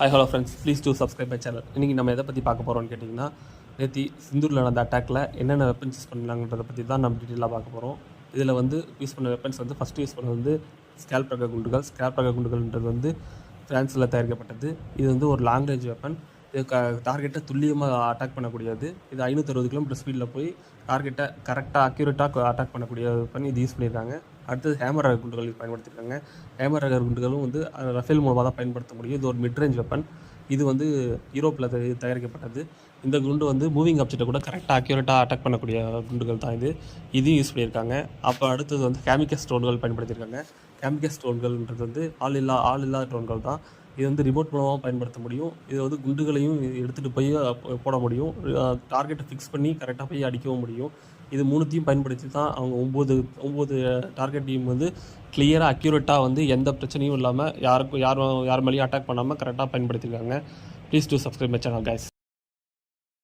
Hi hello friends please do subscribe my channel இன்றைக்கி நம்ம எதை பற்றி பார்க்க போகிறோம்னு கேட்டிங்கன்னா நேற்று சிந்தூரில் நடந்த அட்டாக்கில் என்னென்ன வெப்பன்ஸ் யூஸ் பண்ணலாங்கிறத பற்றி தான் நம்ம டீட்டெயிலாக பார்க்க போகிறோம் இதில் வந்து யூஸ் பண்ண வெப்பன்ஸ் வந்து ஃபஸ்ட்டு யூஸ் பண்ணது வந்து ஸ்கேல்ப் ரக குண்டுகள். ஸ்கேல்ப் ரக குண்டுகள்ன்றது வந்து ஃப்ரான்ஸில் தயாரிக்கப்பட்டது. இது வந்து ஒரு லாங் ரேஞ்ச் வெப்பன் டார்கெட்டை துல்லியமாக அட்டாக் பண்ணக்கூடியது. இது ஐநூற்றறுபது கிலோமீட்டர் ஸ்பீடில் போய் டார்கெட்டை கரெக்டாக அக்யூரேட்டாக அட்டாக் பண்ணக்கூடிய பண்ணி இது யூஸ் பண்ணியிருக்காங்க. அடுத்தது ஹேமர் ரக குண்டுகள் பயன்படுத்தியிருக்காங்க. ஹேமர் ரக குண்டுகளும் வந்து ரஃபேல் மூலமாக தான் பயன்படுத்த முடியும் இது ஒரு மிட் ரேஞ்ச் வெப்பன் இது வந்து யூரோப்பில் தயாரிக்கப்பட்டது. இந்த குண்டு வந்து மூவிங் ஆப்ஜெக்ட்டை கூட கரெக்டாக அக்யூரேட்டாக அட்டாக் பண்ணக்கூடிய குண்டுகள் தான் இது. இதையும் யூஸ் பண்ணியிருக்காங்க. அப்போ அடுத்தது வந்து கேமிக்கஸ் ஸ்டோன்கள் பயன்படுத்தியிருக்காங்க. கேமிக்கஸ் ஸ்டோன்கள்ன்றது வந்து ஆள் இல்லா ஆள் இல்லாத ட்ரோன்கள் தான். இது வந்து ரிமோட் மூலமாக பயன்படுத்த முடியும். இதை வந்து குண்டுகளையும் எடுத்துகிட்டு போய் போட முடியும். டார்கெட்டை ஃபிக்ஸ் பண்ணி கரெக்டாக போய் அடிக்கவும் முடியும். இது மூணுத்தையும் பயன்படுத்தி தான் அவங்க ஒம்பது ஒம்பது டார்கெட் டீம் வந்து கிளியராக அக்யூரேட்டாக வந்து எந்த பிரச்சனையும் இல்லாமல் யாருக்கும் யாரும் யார் மேலேயும் அட்டாக் பண்ணாமல் கரெக்டாக பயன்படுத்தியிருக்காங்க please do subscribe my channel guys